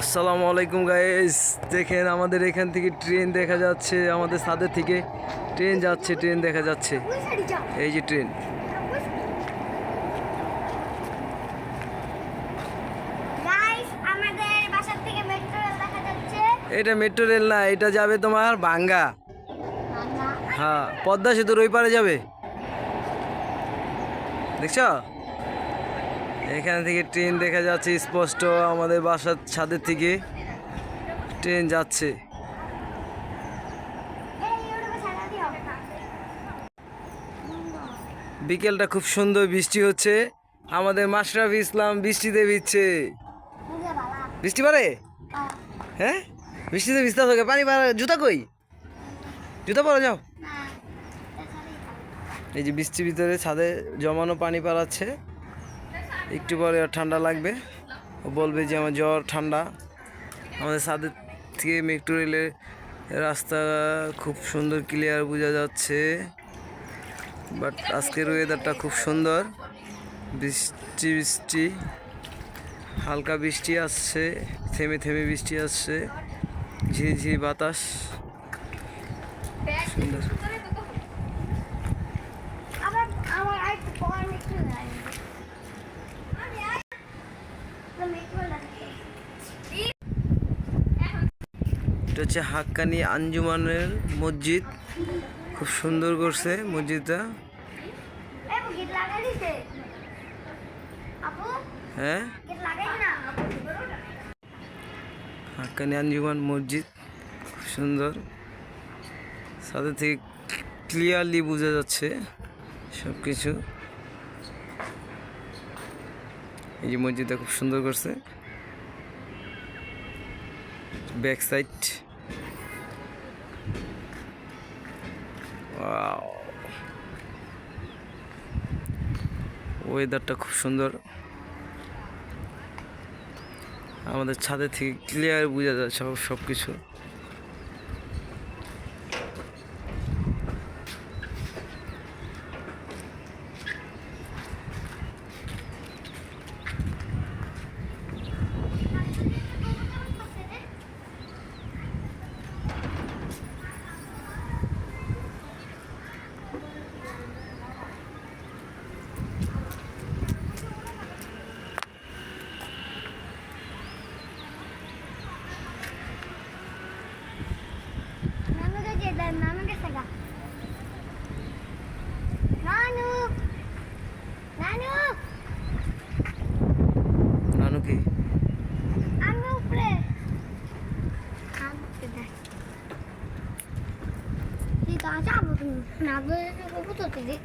আসসালামু আলাইকুম গাইস দেখেন আমাদের এখান থেকে ট্রেন দেখা যাচ্ছে আমাদের ছাদের থেকে। ট্রেন যাচ্ছে ট্রেন দেখা যাচ্ছে। এই যে ট্রেন এটা মেট্রো রেল না এটা যাবে তোমার ভাঙ্গা? হ্যাঁ পদ্মা সেতুর ওই পারে যাবে। দেখছ? এখান থেকে ট্রেন দেখা যাচ্ছে স্পষ্ট আমাদের বাসার ছাদের থেকে। ট্রেন যাচ্ছে। বিকেলটা খুব সুন্দর বৃষ্টি হচ্ছে। আমাদের মাশরাফি ইসলাম বৃষ্টিতে ভিজছে। বৃষ্টি পারে? হ্যাঁ? বৃষ্টিতে ভিজতে থাকে পানি পারে জুতা কই? জুতা পরে যাও। এই যে বৃষ্টির ভিতরে ছাদে জমানো পানি পালাচ্ছে একটু পরে ঠান্ডা লাগবে। ও বলবে যে আমার জ্বর ঠান্ডা। আমাদের ছাদের থেকে মেট্রো রেলের রাস্তা খুব সুন্দর ক্লিয়ার বোঝা যাচ্ছে। বাট আজকের ওয়েদারটা খুব সুন্দর। বৃষ্টি বৃষ্টি। হালকা বৃষ্টি আসছে, থেমে থেমে বৃষ্টি আসছে। ঝিরিঝিরি বাতাস। সুন্দর আবার আমার আরেকটু পর মেট্রো নাই আমি আর মেট্রো লাগছে এটা হচ্ছে হাক্কানি আঞ্জুমানের মসজিদ। খুব সুন্দর করছে মসজিদটা। হ্যাঁ? হাক্কানি আঞ্জুমান মসজিদ খুব সুন্দর। সাথে থেকে ক্লিয়ারলি বোঝা যাচ্ছে সব কিছু এই যে মসজিদটা খুব সুন্দর করছে। ব্যাক সাইড ওয়েদারটা খুব সুন্দর। আমাদের ছাদের থেকে ক্লিয়ার বোঝা যায় সব সব কিছু 咋下不中？哪个这个不做自己的？